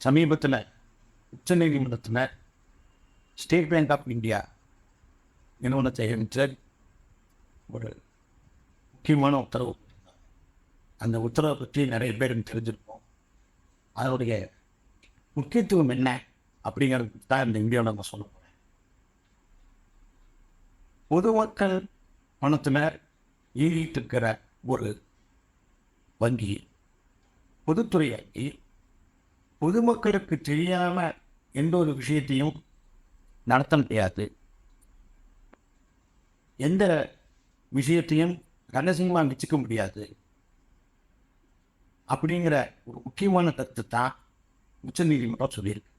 சமீபத்தில் உச்சநீதிமன்றத்தில் state bank of India நிறுவனத்தை அமைச்சர் ஒரு முக்கியமான உத்தரவு. அந்த உத்தரவை பற்றி நிறைய பேர் தெரிஞ்சிருப்போம் அதனுடைய முக்கியத்துவம் என்ன அப்படிங்கிறது தான் இந்த இந்தியாவில் நம்ம சொல்ல போகிறேன் பொதுமக்கள் பணத்தில் ஈகிட்டு இருக்கிற ஒரு வங்கி பொதுத்துறை வங்கி பொதுமக்களுக்கு தெரியாமல் எந்த ஒரு விஷயத்தையும் நடத்த முடியாது. எந்த விஷயத்தையும் ரகசியமாக வச்சுக்க முடியாது. அப்படிங்கிற ஒரு முக்கியமான கருத்து தான் உச்சநீதிமன்றம் சொல்லியிருக்கு.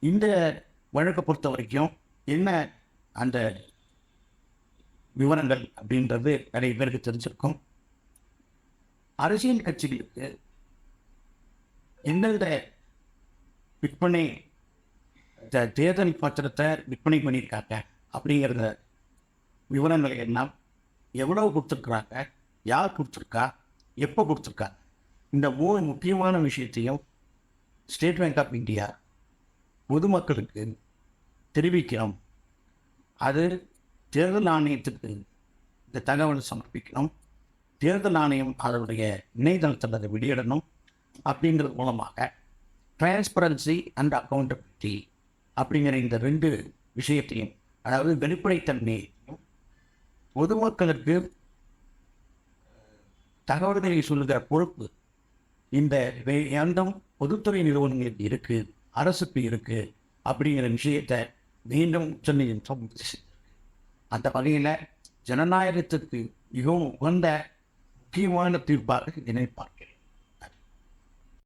இந்த வழக்கை பொறுத்த வரைக்கும் என்ன அந்த விவரங்கள் அப்படின்றது நிறைய பேருக்கு தெரிஞ்சிருக்கும். அரசியல் கட்சிகளுக்கு எங்கள்கிட்ட விற்பனை தேர்தல் பத்திரத்தை விற்பனை பண்ணியிருக்காங்க. அப்படிங்கிறத விவரங்களை எல்லாம் எவ்வளவு கொடுத்துருக்குறாங்க யார் கொடுத்துருக்கா எப்போ கொடுத்துருக்கா? இந்த மூணு முக்கியமான விஷயத்தையும் ஸ்டேட் பேங்க் ஆஃப் இந்தியா பொதுமக்களுக்கு தெரிவிக்கணும். அது தேர்தல் ஆணையத்துக்கு இந்த தகவலை சமர்ப்பிக்கணும். தேர்தல் ஆணையம் அதனுடைய இணையதளத்தில் அதை வெளியிடணும். அப்படிங்கிறது மூலமாக டிரான்ஸ்பரன்சி அண்ட் அக்கௌண்டபிலிட்டி அப்படிங்கிற இந்த ரெண்டு விஷயத்தையும் அதாவது வெளிப்படைத்தன்மையையும் பொதுமக்களுக்கு தகவல்களை சொல்லுகிற பொறுப்பு இந்த வே- பொதுத்துறை நிறுவனங்கள் இருக்கு அரசுக்கு இருக்கு அப்படிங்கிற விஷயத்தை மீண்டும் உச்சநீதிமன்றம் அந்த வகையில் ஜனநாயகத்துக்கு மிகவும் உகந்த முக்கியமான தீர்ப்பாக நினைப்பார்கள்